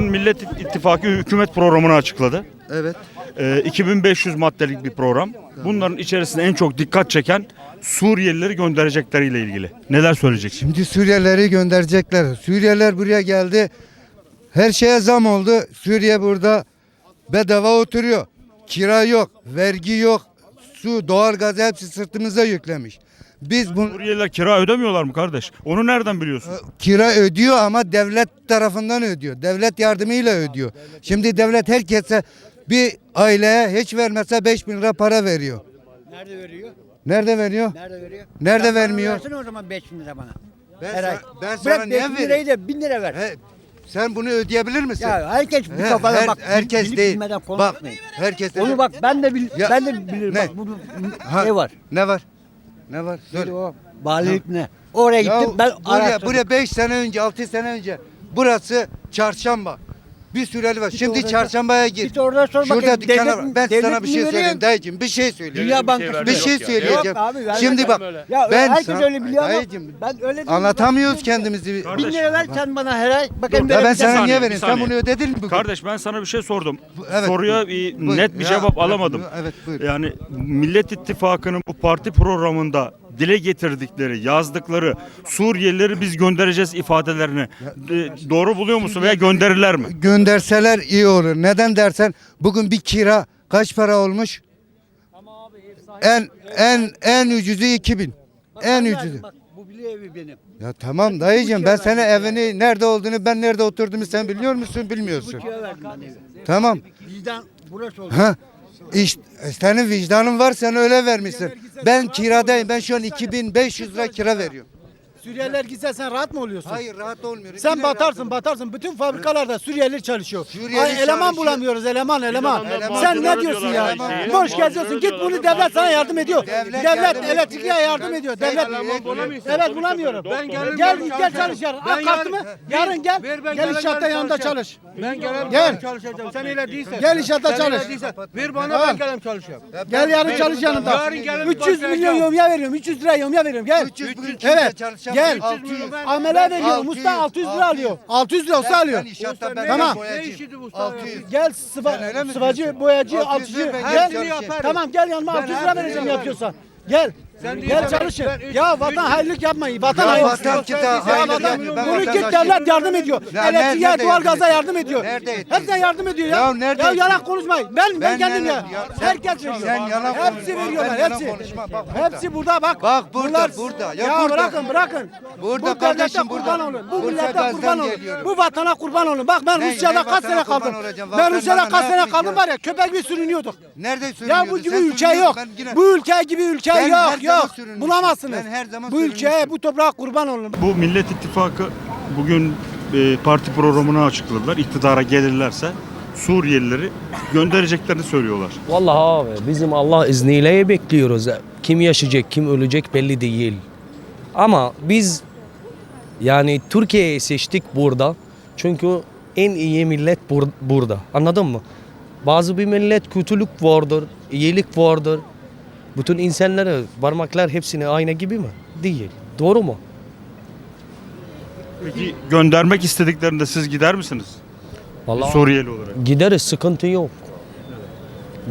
Millet İttifakı hükümet programını açıkladı. Evet. Ee, 2500 maddelik bir program. Bunların içerisinde en çok dikkat çeken Suriyelileri gönderecekleriyle ilgili. Neler söyleyeceksin? Şimdi Suriyelileri gönderecekler. Suriyeliler buraya geldi. Her şeye zam oldu. Suriye burada bedava oturuyor. Kira yok, vergi yok. Su, doğalgaz hepsi sırtımıza yüklemiş. Biz bu Suriyeliler kira ödemiyorlar mı kardeş? Onu nereden biliyorsun? kira ödüyor ama devlet tarafından ödüyor. Devlet yardımıyla ödüyor. Şimdi devlet herkese bir aileye hiç vermese 5 bin lira para veriyor. Nerede veriyor? Nerede veriyor? Nerede veriyor? Nerede vermiyor? Versene o zaman 5 bin lira bana. Ben Her ay. sana- ben sana Bırak 5 bin vereyim? lirayı da 1000 lira ver. He, sen bunu ödeyebilir misin? Ya herkes bir He, kafada her- bak. herkes bilip değil. bilmeden Bak konuşmayın. herkes Onu bak ben de bil, Ya, ben de bilirim ne? bak bunun Ha, ne var? Ne var? Ne var? Söyle Söyle. Valilik ne? Oraya Ya gittim ben buraya, araştırdım. buraya 5 sene önce 6 sene önce burası çarşamba. Bir süreli var. Şimdi orada- çarşambaya gir. Git orada sor Şurada bakayım, dükkanlar devlet- var. Ben devlet sana bir mi şey veriyor? söyleyeyim dayıcım. Bir şey söyleyeyim. Dünya Bankası bir şey Yok söyleyeceğim. abi, vermez Şimdi bak Ya ben herkes sana- öyle biliyor ama Dayıcım, ben öyle değilim. anlatamıyoruz kendimizi. Bin lira ver sen bana her ay. Bakın Ya ben Bir sana saniye, niye bir vereyim? Sen saniye. bunu ödedin mi bugün? Kardeş ben sana bir şey sordum. evet, Soruya bir Buyur. net bir Ya, cevap alamadım. Evet buyur. Yani Millet İttifakı'nın bu parti programında dile getirdikleri, yazdıkları Suriyelileri biz göndereceğiz ifadelerini e, doğru buluyor musun veya gönderirler mi? Gönderseler iyi olur. Neden dersen bugün bir kira kaç para olmuş? En en en ucuzu 2000. En ucuzu. Bak bu bile evi benim. Ya tamam dayıcım ben sana evini nerede olduğunu ben nerede oturduğumu sen biliyor musun bilmiyorsun. Kira verdim ben evi. Tamam. Vicdan burası oldu. Ha. İşte senin vicdanın var sen öyle vermişsin. Ben kiradayım. Ben şu an 2500 lira kira veriyorum. Suriyeliler gitse sen rahat mı oluyorsun? Hayır rahat olmuyorum. Sen batarsın batarsın. Bütün fabrikalarda Suriyeliler çalışıyor. Suriyeli Ay, eleman çalışıyor. bulamıyoruz eleman eleman. Eleman Sen ne diyorsun diyorlar, ya? eleman. Boş geziyorsun. Git bunu devlet sana yardım ediyor. Devlet Devlet, yardım ediyor. elektrikliye yardım ediyor. Devlet. Evet bulamıyorum. Ben gelirim, gel ben gel çalışırım. çalış yarın. Al kartımı. yarın- Yarın gel. Ver, ben Gel gelirim, inşaatta yanında çalışacağım. çalış. Ben gelem Gel. çalışacağım. Sen öyle değilsen. Gel inşaatta Sen çalış. değilsen. Ver bana Ha. ben gelem çalışacağım. Gel yarın çalış yanında. Yarın gelin 300 başlayacağım. milyon yomya veriyorum. 300 lira yomya veriyorum. Gel. 300 bugün kimse Evet. Gel. 600. Amele veriyorum. Usta 600 lira alıyor. 600 lira usta alıyor. Ben inşaatta ben Tamam. boyacıyım. 600. Gel sıva, öyle mi sıvacı, diyorsun? boyacı, 600 altıcı. lira ben Gel. Tamam gel yanıma Ben 600 her lira vereceğim yapıyorsan. Gel. Sen Gel çalışın. ben üç- Ya vatan hainlik yapmayın. Vatan Ya hainlik. vatan kita Ya hainlik vatan-. Ben Bunu git vatandaşım. devlet yardım ediyor. Ya nerede Elektriğe, yardım doğalgaza ediyor? yardım ediyor. Nerede ediyor? Hepsine yardım ediyor ya. Ya nerede Ya ediyor? yalan konuşmayın. Ben ben Ben kendim ya. yalan- ya sen- Herkes veriyor. sen yalan Hepsi konuşma. veriyorlar. Ben yalan Hepsi. konuşma. Bak burada. Hepsi burada bak. Bak burada, burada. Ya Ya burada. bırakın bırakın. Burada Bu kardeşim, devlete burada. kurban olun. Bu millete Gaz'dan kurban olun. geliyorum. Bu vatana kurban olun. Bak ben Ne- Rusya'da ne kaç vatana sene kurban kaldım. olacağım? Ben Rusya'da kaç ne sene kaldım ya? var ya köpek gibi sürünüyorduk. Nerede Ya sürünüyorsun? bu gibi Sen ülke yok. ben yine- Bu ülke gibi ülke Ben yok yok. sürünmüşüm. Bulamazsınız. Ben her zaman Bu ülkeye sürünmüşüm. bu toprağa kurban olun. Bu Millet İttifakı bugün e, parti programını açıkladılar. İktidara gelirlerse Suriyelileri göndereceklerini söylüyorlar. Vallahi abi bizim Allah izniyle bekliyoruz. Kim yaşayacak, kim ölecek belli değil. Ama biz yani Türkiye'yi seçtik burada. Çünkü en iyi millet bur- burada. Anladın mı? Bazı bir millet kötülük vardır, iyilik vardır. Bütün insanları, parmaklar hepsini aynı gibi mi? Değil. Doğru mu? Peki göndermek istediklerinde siz gider misiniz? Vallahi Suriyeli olarak. Gideriz sıkıntı yok.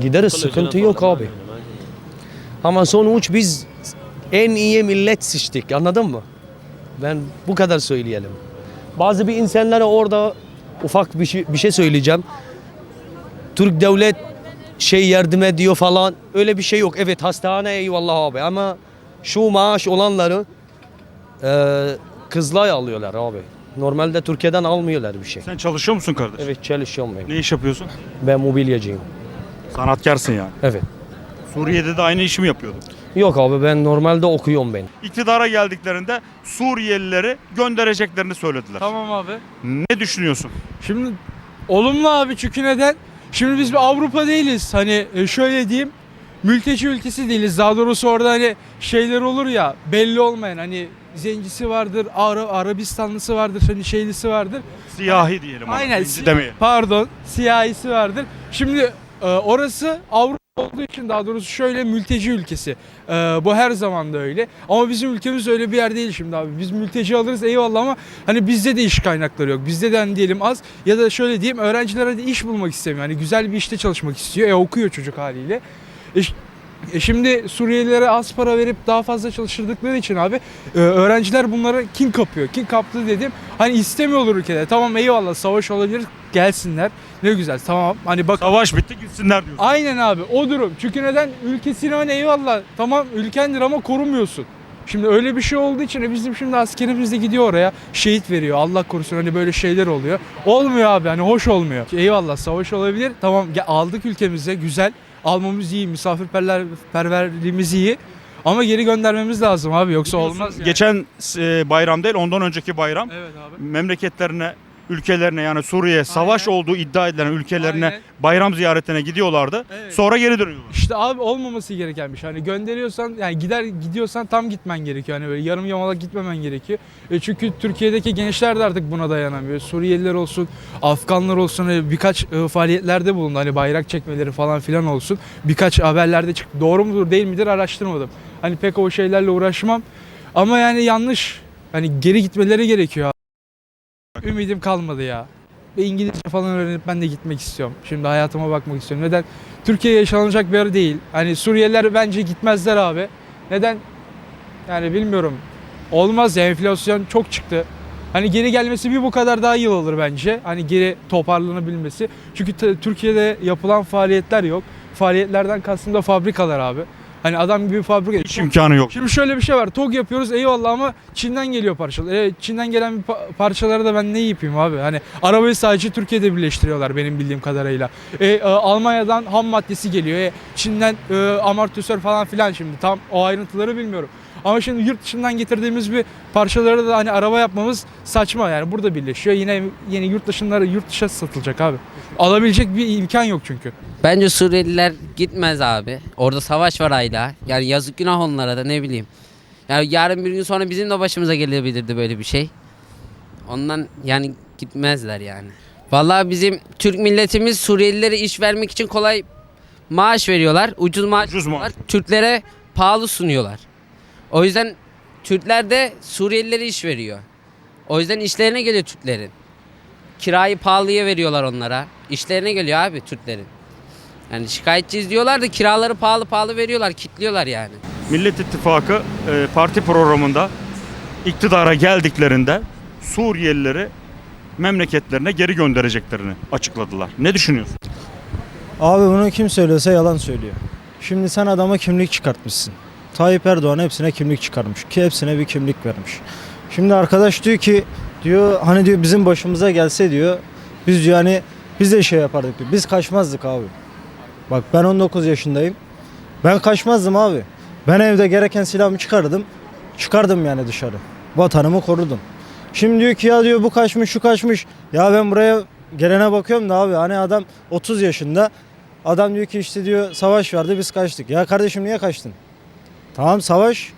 Gideriz sıkıntı yok abi. Ama sonuç biz en iyi millet seçtik anladın mı? Ben bu kadar söyleyelim. Bazı bir insanlara orada ufak bir şey, bir şey söyleyeceğim. Türk devlet şey yardım ediyor falan öyle bir şey yok. Evet hastane eyvallah abi ama şu maaş olanları e, kızlay alıyorlar abi. Normalde Türkiye'den almıyorlar bir şey. Sen çalışıyor musun kardeş? Evet çalışıyorum ben. Ne iş yapıyorsun? Ben mobilyacıyım. Sanatkarsın yani. Evet. Suriye'de de aynı işi mi yapıyordun? Yok abi ben normalde okuyorum ben. İktidara geldiklerinde Suriyelileri göndereceklerini söylediler. Tamam abi. Ne düşünüyorsun? Şimdi olumlu abi çünkü neden? Şimdi biz bir Avrupa değiliz. Hani e, şöyle diyeyim. Mülteci ülkesi değiliz. Daha doğrusu orada hani şeyler olur ya belli olmayan hani zencisi vardır, Ara, Arabistanlısı vardır, hani şeylisi vardır. Siyahi diyelim. Aynen. Si- demeyelim. Pardon, siyahisi vardır. Şimdi e, orası Avrupa olduğu için daha doğrusu şöyle mülteci ülkesi. Ee, bu her zaman da öyle. Ama bizim ülkemiz öyle bir yer değil şimdi abi. Biz mülteci alırız eyvallah ama hani bizde de iş kaynakları yok. Bizde de hani diyelim az ya da şöyle diyeyim öğrencilere de iş bulmak istemiyor. Hani güzel bir işte çalışmak istiyor. E okuyor çocuk haliyle. E, e şimdi Suriyelilere az para verip daha fazla çalıştırdıkları için abi e, öğrenciler bunlara kin kapıyor. Kin kaptı dedim. Hani istemiyorlar ülkede. Tamam eyvallah savaş olabilir gelsinler. Ne güzel tamam. Hani bak Savaş bitti gitsinler diyorsun. Aynen abi o durum. Çünkü neden? Ülkesine hani eyvallah tamam ülkendir ama korumuyorsun. Şimdi öyle bir şey olduğu için e, bizim şimdi askerimiz de gidiyor oraya şehit veriyor. Allah korusun hani böyle şeyler oluyor. Olmuyor abi hani hoş olmuyor. Eyvallah savaş olabilir. Tamam aldık ülkemize güzel. Almamız iyi, misafirperverliğimiz iyi. Ama geri göndermemiz lazım abi yoksa olmaz yani. Geçen e, bayram değil ondan önceki bayram Evet abi. memleketlerine ülkelerine yani Suriye savaş olduğu iddia edilen ülkelerine Aynen. bayram ziyaretine gidiyorlardı. Evet. Sonra geri dönüyorlar. İşte abi olmaması gereken bir şey. Hani gönderiyorsan yani gider gidiyorsan tam gitmen gerekiyor. Hani böyle yarım yamalak gitmemen gerekiyor. E çünkü Türkiye'deki gençler de artık buna dayanamıyor. Suriyeliler olsun, Afganlar olsun hani birkaç e, faaliyetlerde bulundu. Hani bayrak çekmeleri falan filan olsun. Birkaç haberlerde çıktı. Doğru mudur değil midir araştırmadım. Hani pek o şeylerle uğraşmam. Ama yani yanlış. Hani geri gitmeleri gerekiyor. Ümidim kalmadı ya. Ve İngilizce falan öğrenip ben de gitmek istiyorum. Şimdi hayatıma bakmak istiyorum. Neden? Türkiye yaşanacak bir yer değil. Hani Suriyeliler bence gitmezler abi. Neden? Yani bilmiyorum. Olmaz ya enflasyon çok çıktı. Hani geri gelmesi bir bu kadar daha yıl olur bence. Hani geri toparlanabilmesi. Çünkü Türkiye'de yapılan faaliyetler yok. Faaliyetlerden kastım da fabrikalar abi. Hani adam gibi fabrika. Hiç imkanı yok. Şimdi şöyle bir şey var. TOG yapıyoruz eyvallah ama Çin'den geliyor parçalar. E, Çin'den gelen bir pa- parçaları da ben ne yapayım abi? Hani arabayı sadece Türkiye'de birleştiriyorlar benim bildiğim kadarıyla. E, e, Almanya'dan ham maddesi geliyor. E, Çin'den e, amortisör falan filan şimdi. Tam o ayrıntıları bilmiyorum. Ama şimdi yurt dışından getirdiğimiz bir parçaları da hani araba yapmamız saçma yani burada birleşiyor. Yine yeni yurt dışınları yurt dışı satılacak abi. Alabilecek bir imkan yok çünkü. Bence Suriyeliler gitmez abi. Orada savaş var hala. Yani yazık günah onlara da ne bileyim. Yani yarın bir gün sonra bizim de başımıza gelebilirdi böyle bir şey. Ondan yani gitmezler yani. Vallahi bizim Türk milletimiz Suriyelilere iş vermek için kolay maaş veriyorlar. Ucuz maaş Ucuz maaş. Türklere pahalı sunuyorlar. O yüzden Türkler de Suriyelilere iş veriyor. O yüzden işlerine geliyor Türklerin. Kirayı pahalıya veriyorlar onlara. İşlerine geliyor abi Türklerin. Yani şikayetçiyiz diyorlar da kiraları pahalı pahalı veriyorlar, kitliyorlar yani. Millet İttifakı e, parti programında iktidara geldiklerinde Suriyelileri memleketlerine geri göndereceklerini açıkladılar. Ne düşünüyorsun? Abi bunu kim söylüyorsa yalan söylüyor. Şimdi sen adama kimlik çıkartmışsın. Tayyip Erdoğan hepsine kimlik çıkarmış ki hepsine bir kimlik vermiş. Şimdi arkadaş diyor ki diyor hani diyor bizim başımıza gelse diyor biz diyor hani biz de şey yapardık diyor. Biz kaçmazdık abi. Bak ben 19 yaşındayım. Ben kaçmazdım abi. Ben evde gereken silahımı çıkardım. Çıkardım yani dışarı. Vatanımı korudum. Şimdi diyor ki ya diyor bu kaçmış şu kaçmış. Ya ben buraya gelene bakıyorum da abi hani adam 30 yaşında. Adam diyor ki işte diyor savaş vardı biz kaçtık. Ya kardeşim niye kaçtın? Tamam savaş.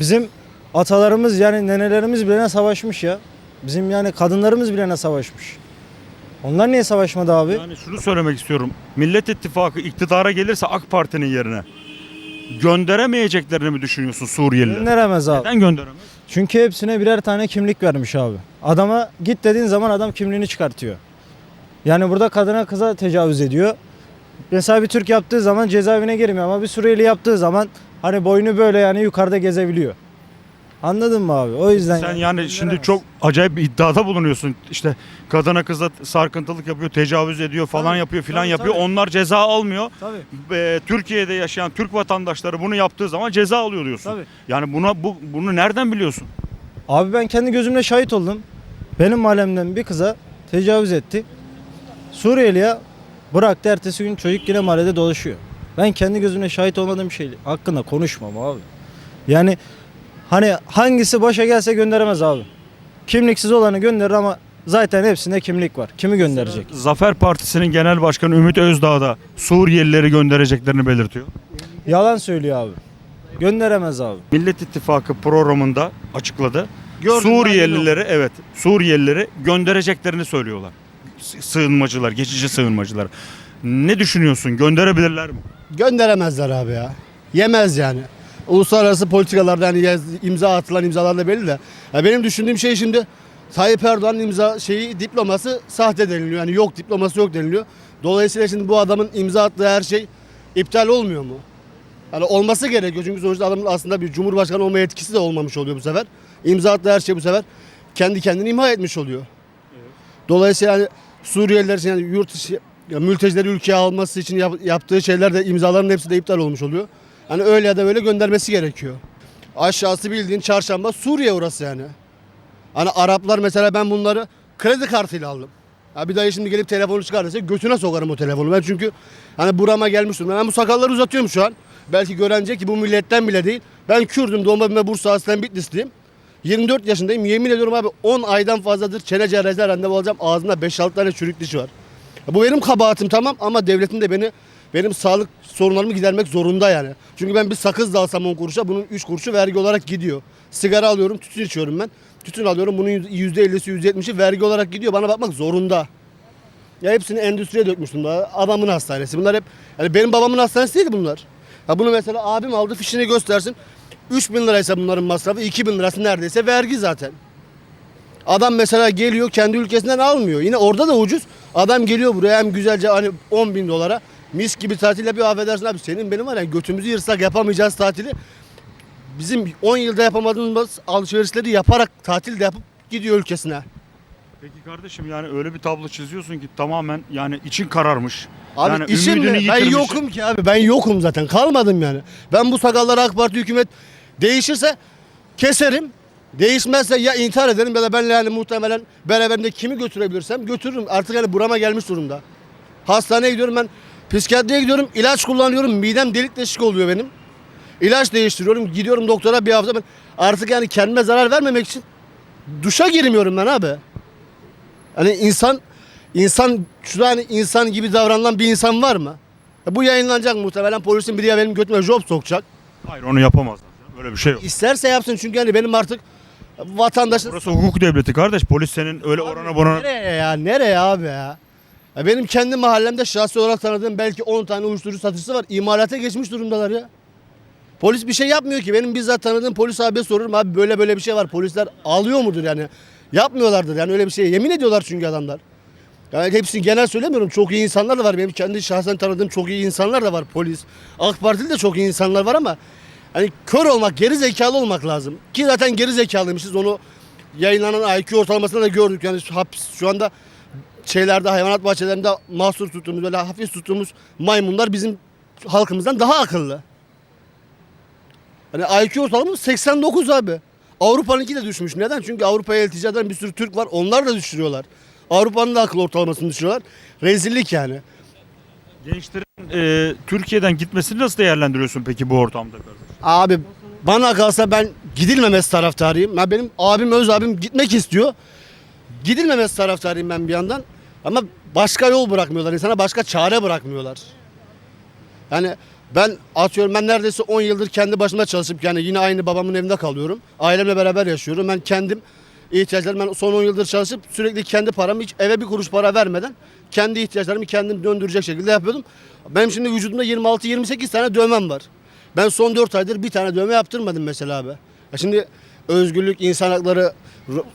Bizim atalarımız yani nenelerimiz bile savaşmış ya. Bizim yani kadınlarımız bile ne savaşmış. Onlar niye savaşmadı abi? Yani şunu söylemek istiyorum. Millet İttifakı iktidara gelirse AK Parti'nin yerine gönderemeyeceklerini mi düşünüyorsun Suriyelileri? Gönderemez abi. Neden gönderemez? Çünkü hepsine birer tane kimlik vermiş abi. Adama git dediğin zaman adam kimliğini çıkartıyor. Yani burada kadına kıza tecavüz ediyor. Mesela bir Türk yaptığı zaman cezaevine girmiyor ama bir Suriyeli yaptığı zaman hani boynu böyle yani yukarıda gezebiliyor. Anladın mı abi? O yüzden Sen yani şimdi çok acayip bir iddiada bulunuyorsun. İşte kadına kıza sarkıntılık yapıyor, tecavüz ediyor falan Tabii, yapıyor filan tabii, yapıyor. tabii. Onlar ceza almıyor. Tabii. Ee, Türkiye'de yaşayan Türk vatandaşları bunu yaptığı zaman ceza alıyor diyorsun. Tabii. Yani buna bu bunu nereden biliyorsun? Abi ben kendi gözümle şahit oldum. Benim mahallemden bir kıza tecavüz etti. Suriyeli'ye bıraktı ertesi gün çocuk yine mahallede dolaşıyor. Ben kendi gözümle şahit olmadığım şey hakkında konuşmam abi. Yani hani hangisi başa gelse gönderemez abi. Kimliksiz olanı gönderir ama zaten hepsinde kimlik var. Kimi gönderecek? Zafer Partisi'nin genel başkanı Ümit Özdağ da Suriyelileri göndereceklerini belirtiyor. Yalan söylüyor abi. Gönderemez abi. Millet İttifakı programında açıkladı. Gördüm, Suriyelileri evet Suriyelileri göndereceklerini söylüyorlar. S- Sığınmacılar, geçici sığınmacılar. Ne düşünüyorsun? Gönderebilirler mi? Gönderemezler abi ya. Yemez yani. Uluslararası politikalarda hani imza atılan imzalar da belli de. Ya benim düşündüğüm şey şimdi Tayyip Erdoğan'ın imza şeyi diploması sahte deniliyor. Yani yok diploması yok deniliyor. Dolayısıyla şimdi bu adamın imza attığı her şey iptal olmuyor mu? Yani olması gerekiyor çünkü sonuçta adamın aslında bir cumhurbaşkanı olma yetkisi de olmamış oluyor bu sefer. İmza attığı her şey bu sefer kendi kendini imha etmiş oluyor. Dolayısıyla yani Suriyeliler için yani yurt dışı ya mültecileri ülkeye alması için yap- yaptığı şeyler de imzaların hepsi de iptal olmuş oluyor. Hani öyle ya da böyle göndermesi gerekiyor. Aşağısı bildiğin çarşamba Suriye orası yani. Hani Araplar mesela ben bunları kredi kartıyla aldım. Ha bir daha şimdi gelip telefonu çıkar dese götüne sokarım o telefonu. Ben çünkü hani burama gelmiştim. Ben bu sakalları uzatıyorum şu an. Belki görenecek ki bu milletten bile değil. Ben Kürdüm, doğma büyüme Bursa aslen Bitlisliyim. 24 yaşındayım. Yemin ediyorum abi 10 aydan fazladır çene cerrahiden randevu alacağım. Ağzımda 5-6 tane çürük dişi var. Bu benim kabahatim tamam ama devletin de beni benim sağlık sorunlarımı gidermek zorunda yani. Çünkü ben bir sakız da alsam 10 kuruşa bunun 3 kuruşu vergi olarak gidiyor. Sigara alıyorum, tütün içiyorum ben. Tütün alıyorum bunun %50'si %70'i vergi olarak gidiyor. Bana bakmak zorunda. Ya hepsini endüstriye dökmüştüm daha. Adamın hastanesi. Bunlar hep yani benim babamın hastanesi değil bunlar. Ya bunu mesela abim aldı fişini göstersin. 3000 liraysa bunların masrafı 2000 lirası neredeyse vergi zaten. Adam mesela geliyor kendi ülkesinden almıyor. Yine orada da ucuz. Adam geliyor buraya hem güzelce hani 10 bin dolara mis gibi tatil yapıyor affedersin abi senin benim var ya götümüzü yırsak yapamayacağız tatili. Bizim 10 yılda yapamadığımız alışverişleri yaparak tatil de yapıp gidiyor ülkesine. Peki kardeşim yani öyle bir tablo çiziyorsun ki tamamen yani için kararmış. Abi yani işim ne? Ben yitirmiş. yokum ki abi. Ben yokum zaten. Kalmadım yani. Ben bu sakalları AK Parti hükümet değişirse keserim. Değişmezse ya intihar ederim ya da benle yani muhtemelen beraberinde kimi götürebilirsem götürürüm. Artık yani burama gelmiş durumda. Hastaneye gidiyorum ben. Psikiyatriye gidiyorum. ilaç kullanıyorum. Midem delik deşik oluyor benim. İlaç değiştiriyorum. Gidiyorum doktora bir hafta. Ben artık yani kendime zarar vermemek için duşa girmiyorum ben abi. Hani insan insan şu hani insan gibi davranılan bir insan var mı? Ya Bu yayınlanacak muhtemelen polisin biri ya benim götüme job sokacak. Hayır onu yapamazlar. Öyle bir şey yok. İsterse yapsın çünkü hani benim artık vatandaşın Burası hukuk devleti kardeş. Polis senin öyle orana burana... Nereye ya? Nereye abi ya? ya? Benim kendi mahallemde şahsi olarak tanıdığım belki 10 tane uyuşturucu satıcısı var. İmalata geçmiş durumdalar ya. Polis bir şey yapmıyor ki. Benim bizzat tanıdığım polis abiye sorurum abi böyle böyle bir şey var. Polisler alıyor mudur yani? Yapmıyorlardır yani öyle bir şey. Yemin ediyorlar çünkü adamlar. Yani hepsini genel söylemiyorum. Çok iyi insanlar da var. Benim kendi şahsen tanıdığım çok iyi insanlar da var polis. AK Partili de çok iyi insanlar var ama hani kör olmak, geri zekalı olmak lazım. Ki zaten geri zekalıymışız. Onu yayınlanan IQ ortalamasında da gördük. Yani şu, hapis, şu anda şeylerde hayvanat bahçelerinde mahsur tuttuğumuz böyle hafif tuttuğumuz maymunlar bizim halkımızdan daha akıllı. Hani IQ ortalamamız 89 abi. Avrupa'nınki de düşmüş. Neden? Çünkü Avrupa'ya iltica eden bir sürü Türk var. Onlar da düşürüyorlar. Avrupa'nın da akıl ortalamasını düşürüyorlar. Rezillik yani. Gençlerin e, Türkiye'den gitmesini nasıl değerlendiriyorsun peki bu ortamda? Abi bana kalsa ben gidilmemesi taraftarıyım. Ya benim abim öz abim gitmek istiyor. Gidilmemesi taraftarıyım ben bir yandan. Ama başka yol bırakmıyorlar insana başka çare bırakmıyorlar. Yani ben atıyorum ben neredeyse 10 yıldır kendi başıma çalışıp yani yine aynı babamın evinde kalıyorum. Ailemle beraber yaşıyorum. Ben kendim ihtiyaçlarımı ben son 10 yıldır çalışıp sürekli kendi paramı hiç eve bir kuruş para vermeden kendi ihtiyaçlarımı kendim döndürecek şekilde yapıyordum. Benim şimdi vücudumda 26-28 tane dövmem var. Ben son 4 aydır bir tane dövme yaptırmadım mesela abi. Ya şimdi özgürlük, insan hakları,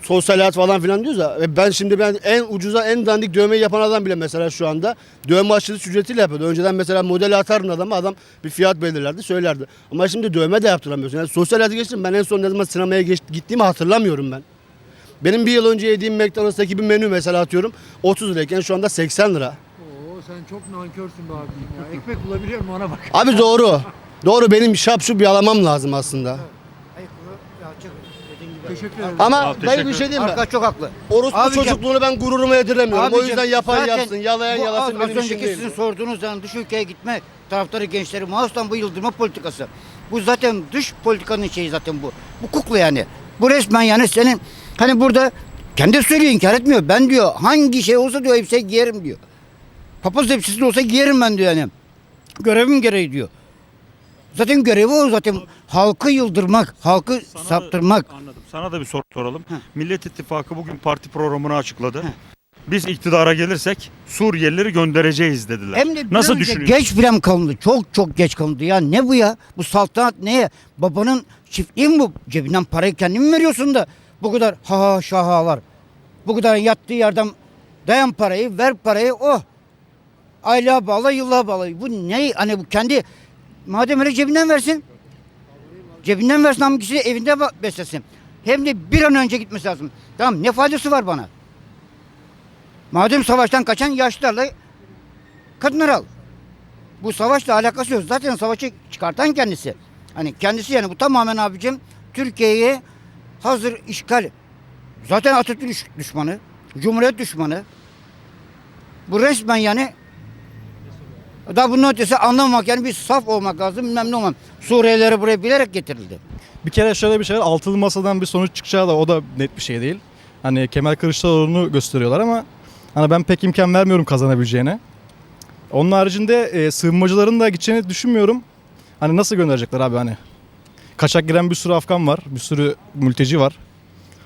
sosyal hayat falan filan diyoruz ya. ve Ben şimdi ben en ucuza en dandik dövmeyi yapan adam bile mesela şu anda dövme açılış ücretiyle yapıyordu. Önceden mesela modeli atarın adama adam bir fiyat belirlerdi söylerdi. Ama şimdi dövme de yaptıramıyorsun. Yani sosyal hayatı geçtim ben en son ne zaman sinemaya geç, gittiğimi hatırlamıyorum ben. Benim bir yıl önce yediğim McDonald's'taki bir menü mesela atıyorum 30 lirayken şu anda 80 lira. Oo sen çok nankörsün be abim ya. Ekmek bulabiliyor mu ona bak. Abi doğru. Doğru benim şapşup yalamam lazım aslında. Teşekkür ederim. Ama Abi, dayı bir teşekkür şey diyeyim mi? Arkadaş çok haklı. Orospu Abicim- çocukluğunu ben gururuma yediremiyorum. o Abicim, yüzden yapan zaten yapsın, yalayan bu yalasın az, benim az işim önceki değil. sizin sorduğunuz yani dış ülkeye gitme taraftarı gençleri Mağus'tan bu yıldırma politikası. Bu zaten dış politikanın şeyi zaten bu. Bu kukla yani. Bu resmen yani senin hani burada kendi söylüyor inkar etmiyor. Ben diyor hangi şey olsa diyor elbise giyerim diyor. Papaz elbisesi olsa giyerim ben diyor yani. Görevim gereği diyor. Zaten görevi o zaten halkı yıldırmak, halkı Sana da- saptırmak. Anladım. Sana da bir soru soralım. Millet İttifakı bugün parti programını açıkladı. biz iktidara gelirsek Suriyelileri göndereceğiz dediler. Hem de bir Nasıl an önce düşünüyorsun? Geç bile kalındı? Çok çok geç kalındı. Ya ne bu ya? Bu saltanat neye? Babanın çiftliği mi bu? Cebinden parayı kendin mi veriyorsun da? Bu kadar ha ha şahalar. Bu kadar yattığı yerden dayan parayı, ver parayı, oh. Aylığa bağla, yıllığa bağla. Bu ne? Hani bu kendi madem öyle cebinden versin. Cebinden versin ama evinde beslesin. Hem de bir an önce gitmesi lazım. Tamam ne faydası var bana? Madem savaştan kaçan yaşlılarla kadınları al. Bu savaşla alakası yok. Zaten savaşı çıkartan kendisi. Hani kendisi yani bu tamamen abicim Türkiye'yi hazır işgal. Zaten Atatürk düşmanı, Cumhuriyet düşmanı. Bu resmen yani daha bunun ötesi anlamamak yani bir saf olmak lazım bilmem ne olmam. Suriyelileri buraya bilerek getirildi. Bir kere şöyle bir şey var. Altılı masadan bir sonuç çıkacağı da o da net bir şey değil. Hani Kemal Kılıçdaroğlu'nu gösteriyorlar ama hani ben pek imkan vermiyorum kazanabileceğine. Onun haricinde e, sığınmacıların da gideceğini düşünmüyorum. Hani nasıl gönderecekler abi hani? Kaçak giren bir sürü Afgan var, bir sürü mülteci var.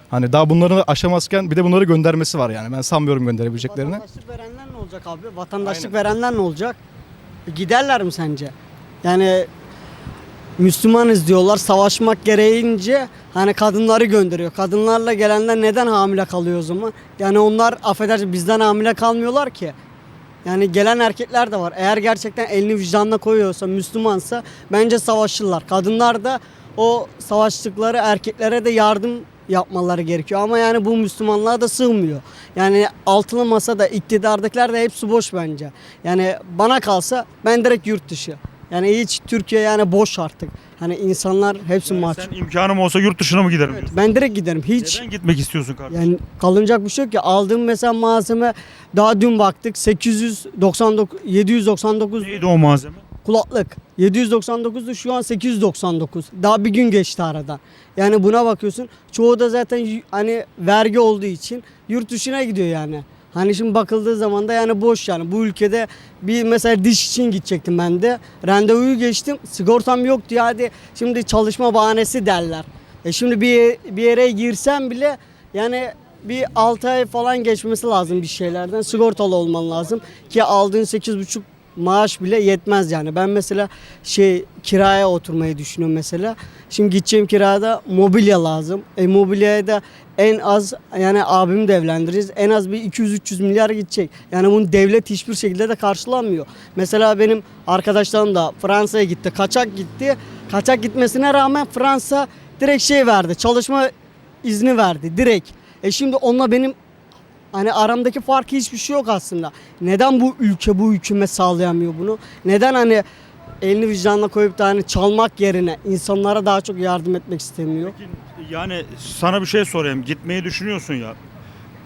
Hani daha bunları aşamazken bir de bunları göndermesi var yani. Ben sanmıyorum gönderebileceklerini. Vatandaşlık verenler ne olacak abi? Vatandaşlık verenler ne olacak? Giderler mi sence? Yani Müslümanız diyorlar savaşmak gereğince hani kadınları gönderiyor. Kadınlarla gelenler neden hamile kalıyor o zaman? Yani onlar affedersin bizden hamile kalmıyorlar ki. Yani gelen erkekler de var. Eğer gerçekten elini vicdanına koyuyorsa, Müslümansa bence savaşırlar. Kadınlar da o savaştıkları erkeklere de yardım yapmaları gerekiyor. Ama yani bu Müslümanlığa da sığmıyor. Yani altılı masada iktidardakiler de hepsi boş bence. Yani bana kalsa ben direkt yurt dışı. Yani hiç Türkiye yani boş artık. Hani insanlar hepsi maç. Sen imkanım olsa yurt dışına mı giderim diyorsun? Ben direkt giderim. Hiç Neden gitmek istiyorsun kardeşim? yani kalınacak bir şey yok ki. Aldığım mesela malzeme daha dün baktık 899 799 Neydi o malzeme? Kulaklık. 799'du şu an 899. Daha bir gün geçti aradan. Yani buna bakıyorsun. Çoğu da zaten hani vergi olduğu için yurt dışına gidiyor yani. Hani şimdi bakıldığı zaman da yani boş yani. Bu ülkede bir mesela diş için gidecektim ben de. Randevuyu geçtim. Sigortam yok diye hadi şimdi çalışma bahanesi derler. E şimdi bir, bir yere girsem bile yani bir 6 ay falan geçmesi lazım bir şeylerden. Sigortalı olman lazım ki aldığın 8,5 maaş bile yetmez yani. Ben mesela şey kiraya oturmayı düşünüyorum mesela. Şimdi gideceğim kirada mobilya lazım. E mobilyaya da en az yani abimi de. En az bir 200-300 milyar gidecek. Yani bunu devlet hiçbir şekilde de karşılamıyor. Mesela benim arkadaşlarım da Fransa'ya gitti. Kaçak gitti. Kaçak gitmesine rağmen Fransa direkt şey verdi. Çalışma izni verdi direkt. E şimdi onunla benim Hani aramdaki fark hiçbir şey yok aslında. Neden bu ülke bu hükümet sağlayamıyor bunu? Neden hani elini vicdanına koyup da hani çalmak yerine insanlara daha çok yardım etmek istemiyor? Yani sana bir şey sorayım. Gitmeyi düşünüyorsun ya.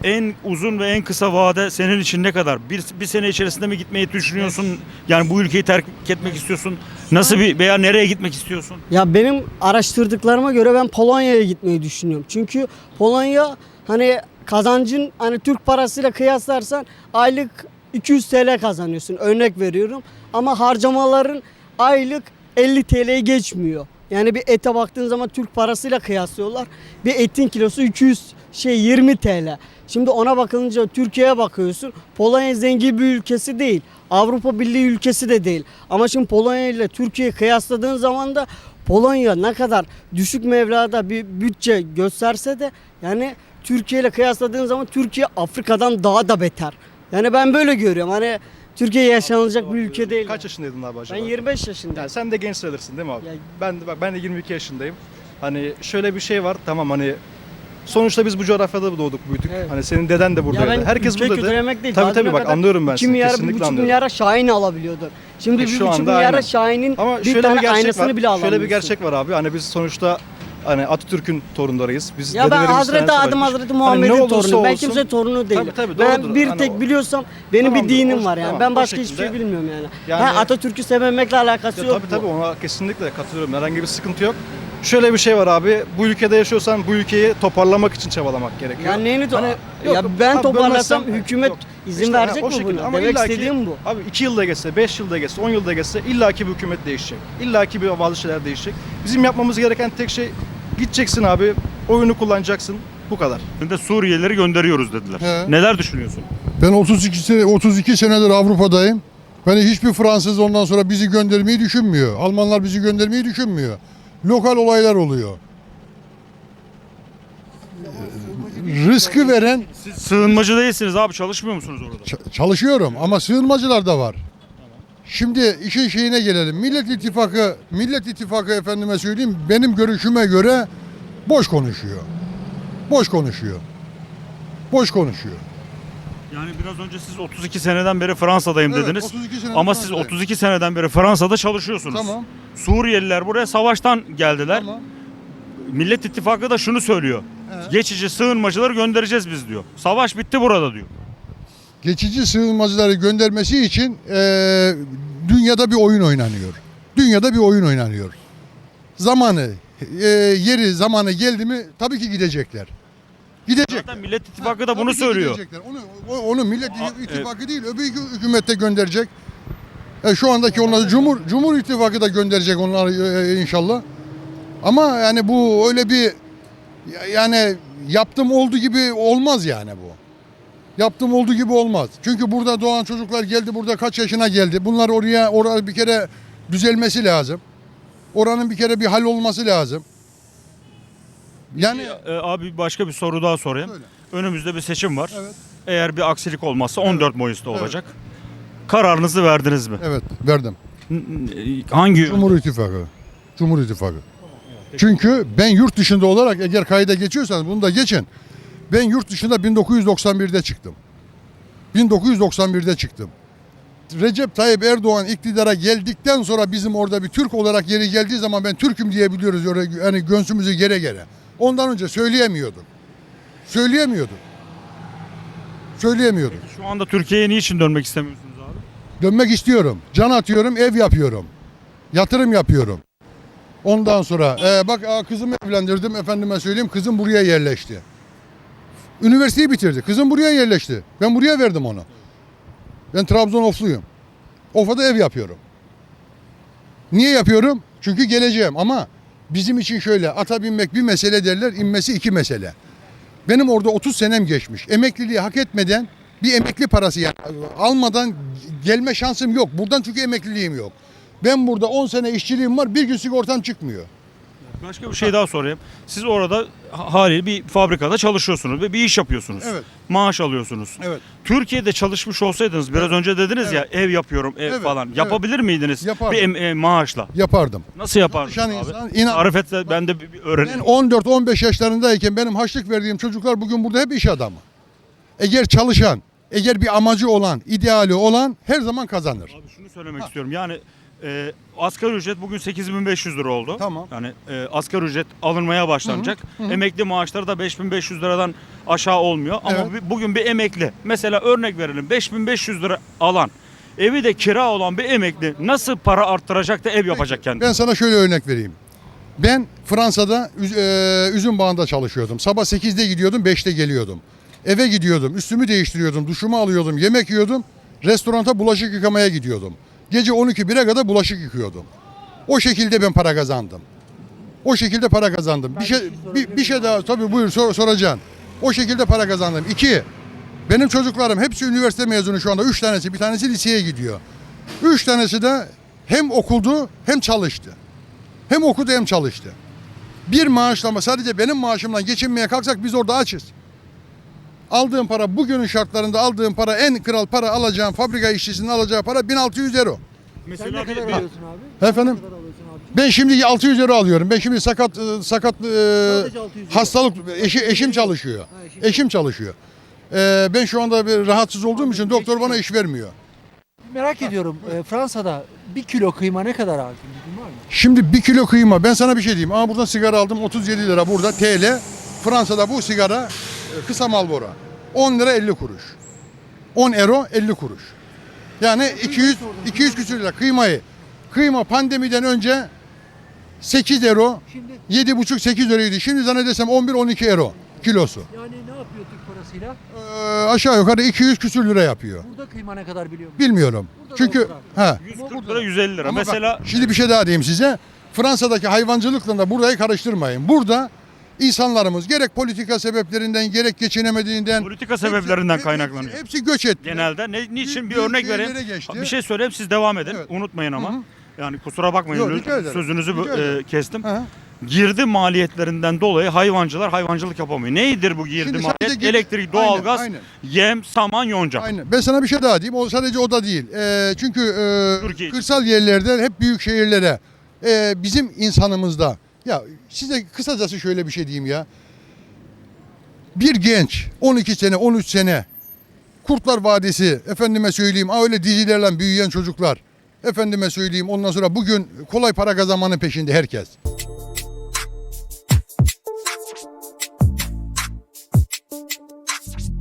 En uzun ve en kısa vade senin için ne kadar? Bir, bir sene içerisinde mi gitmeyi düşünüyorsun? Yani bu ülkeyi terk etmek istiyorsun. Nasıl bir veya nereye gitmek istiyorsun? Ya benim araştırdıklarıma göre ben Polonya'ya gitmeyi düşünüyorum. Çünkü Polonya hani kazancın hani Türk parasıyla kıyaslarsan aylık 200 TL kazanıyorsun. Örnek veriyorum. Ama harcamaların aylık 50 TL'ye geçmiyor. Yani bir ete baktığın zaman Türk parasıyla kıyaslıyorlar. Bir etin kilosu 200 şey 20 TL. Şimdi ona bakılınca Türkiye'ye bakıyorsun. Polonya zengin bir ülkesi değil. Avrupa Birliği ülkesi de değil. Ama şimdi Polonya ile Türkiye'yi kıyasladığın zaman da Polonya ne kadar düşük mevlada bir bütçe gösterse de yani Türkiye ile kıyasladığın zaman Türkiye Afrika'dan daha da beter. Yani ben böyle görüyorum. Hani Türkiye yaşanılacak bir ülke değil. Kaç yaşındaydın abi acaba? Ben 25 yaşındayım. Yani sen de genç sayılırsın değil mi abi? Ya- Ben de bak ben de 22 yaşındayım. Hani şöyle bir şey var. Tamam hani sonuçta biz bu coğrafyada doğduk, büyüdük. Evet. Hani senin deden de buradaydı. Herkes buradaydı. kötülemek değil. Tabii Daha tabii düne bak kadar anlıyorum ben 2 seni. milyar, Kesinlikle 1,5 anlıyorum. milyara Şahin alabiliyordu. Şimdi E, bir şu buçuk anda milyara aynen. Şahin'in Ama bir şöyle tane bir gerçek aynasını var. bile alamıyorsun. Şöyle bir gerçek var abi. Hani biz sonuçta hani Atatürk'ün torunlarıyız. Biz Ya ben Hazreti Adem. Hazreti Hani Muhammed'in olursa torunu. Ben kimse torunu değilim. Tabii, tabii, ben doğrudur. bir Hani tek o- biliyorsam benim Tamamdır, bir dinim o- var yani. tamam, ben başka hiçbir şey bilmiyorum yani. Yani- ha, Atatürk'ü sevmemekle alakası Ya yok tabii tabii ona kesinlikle katılıyorum. Herhangi bir sıkıntı yok. Şöyle bir şey var abi. Bu ülkede yaşıyorsan bu ülkeyi toparlamak için çabalamak gerekiyor. Ya neyini Hani ya yok, ben abi toparlasam hükümet yok. izin İşte, verecek o mi şekilde. Ama Demek illaki- istediğim bu. Abi 2 yılda geçse, 5 yılda geçse, 10 yılda geçse illaki bir hükümet değişecek. İllaki bir bazı şeyler değişecek. Bizim yapmamız gereken tek şey gideceksin abi, oyunu kullanacaksın. Bu kadar. Şimdi de Suriyelileri gönderiyoruz dediler. He. Neler düşünüyorsun? Ben 32 sene 32 senedir Avrupa'dayım. Beni hiçbir Fransız ondan sonra bizi göndermeyi düşünmüyor. Almanlar bizi göndermeyi düşünmüyor. Lokal olaylar oluyor. Rızkı veren Siz sığınmacı değilsiniz abi çalışmıyor musunuz orada? Ç- çalışıyorum ama sığınmacılar da var. Şimdi işin şeyine gelelim. Millet İttifakı, Millet İttifakı efendime söyleyeyim benim görüşüme göre boş konuşuyor. Boş konuşuyor. Boş konuşuyor. Yani biraz önce siz 32 seneden beri Fransa'dayım Evet, dediniz. 32 senedir Ama siz Fransa'dayım. 32 seneden beri Fransa'da çalışıyorsunuz. Tamam. Suriyeliler buraya savaştan geldiler. Tamam. Millet İttifakı da şunu söylüyor. Geçici sığınmacıları göndereceğiz biz diyor. Savaş bitti burada diyor. Geçici sığınmacıları göndermesi için eee, dünyada bir oyun oynanıyor. Dünyada bir oyun oynanıyor. Zamanı, eee, yeri, zamanı geldi mi tabii ki gidecekler. Gidecek. Zaten Millet İttifakı da bunu söylüyor. gidecekler. Onu, o- onu Millet Aa, İttifakı değil, öbür hükü- hükümet de gönderecek. E, şu andaki onlar Cumhur Cumhur İttifakı da gönderecek onlar e, inşallah. Ama yani bu öyle bir ya- yani yaptım oldu gibi olmaz yani bu. Yaptım olduğu gibi olmaz. Çünkü burada doğan çocuklar geldi burada kaç yaşına geldi. Bunlar oraya oraya bir kere düzelmesi lazım. Oranın bir kere bir hal olması lazım. Yani Ee, abi başka bir soru daha sorayım. Söyle. Önümüzde bir seçim var. Evet. Eğer bir aksilik olmazsa 14 Mayıs'ta olacak. Kararınızı verdiniz mi? evet verdim. Hangi? Cumhur İttifakı. Cumhur İttifakı. Çünkü ben yurt dışında olarak eğer kayda geçiyorsanız bunu da geçin. Ben yurt dışında 1991'de çıktım. 1991'de çıktım. Recep Tayyip Erdoğan iktidara geldikten sonra bizim orada bir Türk olarak yeri geldiği zaman ben Türk'üm diyebiliyoruz öyle hani göğsümüzü gere gere. Ondan önce söyleyemiyorduk. Söyleyemiyorduk. Söyleyemiyorduk. Şu anda Türkiye'ye niçin dönmek istemiyorsunuz abi? Dönmek istiyorum. Can atıyorum, ev yapıyorum. Yatırım yapıyorum. Ondan sonra e, bak kızımı evlendirdim efendime söyleyeyim kızım buraya yerleşti. Üniversiteyi bitirdi. Kızım buraya yerleşti. Ben buraya verdim onu. Ben Trabzon Ofluyum. Ofa'da ev yapıyorum. Niye yapıyorum? Çünkü geleceğim ama bizim için şöyle ata binmek bir mesele derler, inmesi iki mesele. Benim orada 30 senem geçmiş. Emekliliği hak etmeden bir emekli parası almadan gelme şansım yok. Buradan çünkü emekliliğim yok. Ben burada 10 sene işçiliğim var. Bir gün sigortam çıkmıyor. Başka bir şey daha sorayım. Siz orada ha- haliyle bir fabrikada çalışıyorsunuz ve bir iş yapıyorsunuz. Evet. Maaş alıyorsunuz. Evet. Türkiye'de çalışmış olsaydınız biraz önce dediniz ya ev yapıyorum ev Evet, falan. evet. Yapabilir miydiniz? Yapardım. Bir em- e, maaşla. Yapardım. Nasıl yapardınız Çalışan abi? insan inan- Tarif et de ben de bir, bir Ben öğreneyim. 14-15 yaşlarındayken benim haçlık verdiğim çocuklar bugün burada hep iş adamı. Eğer çalışan, eğer bir amacı olan, ideali olan her zaman kazanır. Abi şunu söylemek istiyorum. Yani e, asgari ücret bugün 8500 lira oldu. Tamam. Yani e, asgari ücret alınmaya başlanacak. Emekli maaşları da 5500 liradan aşağı olmuyor. Ama Evet. bir- bugün bir emekli mesela örnek verelim 5500 lira alan evi de kira olan bir emekli nasıl para arttıracak da ev yapacak kendine? Ben sana şöyle örnek vereyim. Ben Fransa'da e, üzüm bağında çalışıyordum. Sabah 8'de gidiyordum, 5'te geliyordum. Eve gidiyordum, üstümü değiştiriyordum, duşumu alıyordum, yemek yiyordum. Restoranta bulaşık yıkamaya gidiyordum. Gece 12-1'e kadar bulaşık yıkıyordum. O şekilde ben para kazandım. O şekilde para kazandım. Bir şey bir, bir şey daha tabii buyur sor, soracaksın. O şekilde para kazandım. İki, benim çocuklarım hepsi üniversite mezunu şu anda. Üç tanesi, bir tanesi liseye gidiyor. Üç tanesi de hem okuldu hem çalıştı. Hem okudu hem çalıştı. Bir maaşlama sadece benim maaşımla geçinmeye kalksak biz orada açız. Aldığım para bugünün şartlarında aldığım para en kral para alacağım fabrika işçisinin alacağı para 1600 euro. Mesela bir- bir- Efendim? Ben şimdi 600 euro alıyorum. Ben şimdi sakat e, sakat e, hastalık eşi, eşim çalışıyor. Eşim çalışıyor. E, ben şu anda bir rahatsız olduğum için doktor bana iş vermiyor. Merak ediyorum e, Fransa'da bir kilo kıyma ne kadar abi? Şimdi bir kilo kıyma ben sana bir şey diyeyim. Aa buradan sigara aldım 37 lira burada TL. Fransa'da bu sigara kısa Marlboro 10 lira 50 kuruş. 10 euro 50 kuruş. Yani 200 200 küsür lira kıymayı. Kıyma pandemiden önce 8 euro, Şimdi 7,5 8 euroydu. Şimdi zannedersem 11 12 euro kilosu. yani ne yapıyor Türk parasıyla? Ee, aşağı yukarı 200 küsür lira yapıyor. Burada kıyma ne kadar biliyor musun? Bilmiyorum. Burada da Çünkü ha 140 lira 150 lira. Ama bak, Mesela şimdi bir şey daha diyeyim size. Fransa'daki hayvancılıkla da burayı karıştırmayın. Burada İnsanlarımız gerek politika sebeplerinden gerek geçinemediğinden Politika sebeplerinden hepsi- kaynaklanıyor. Hepsi, hepsi göç etti. Genelde ne, niçin bir Büyük örnek vereyim. geçti. Bir şey söyleyeyim siz devam edin. Evet. Unutmayın ama. Hı hı. Yani kusura bakmayın Yok, lütfen sözünüzü e, kestim. Hı hı. Girdi maliyetlerinden dolayı hayvancılar hayvancılık yapamıyor. Neydir bu girdi Şimdi maliyet? girdi- Elektrik, doğalgaz, aynen. yem, saman, yonca. Aynen. Ben sana bir şey daha diyeyim. O sadece o da değil. Ee, çünkü e, Türkiye. kırsal yerlerden hep büyük şehirlere e, bizim insanımızda ya size kısacası şöyle bir şey diyeyim ya. Bir genç 12 sene 13 sene Kurtlar Vadisi efendime söyleyeyim öyle dizilerle büyüyen çocuklar efendime söyleyeyim ondan sonra bugün kolay para kazanmanın peşinde herkes.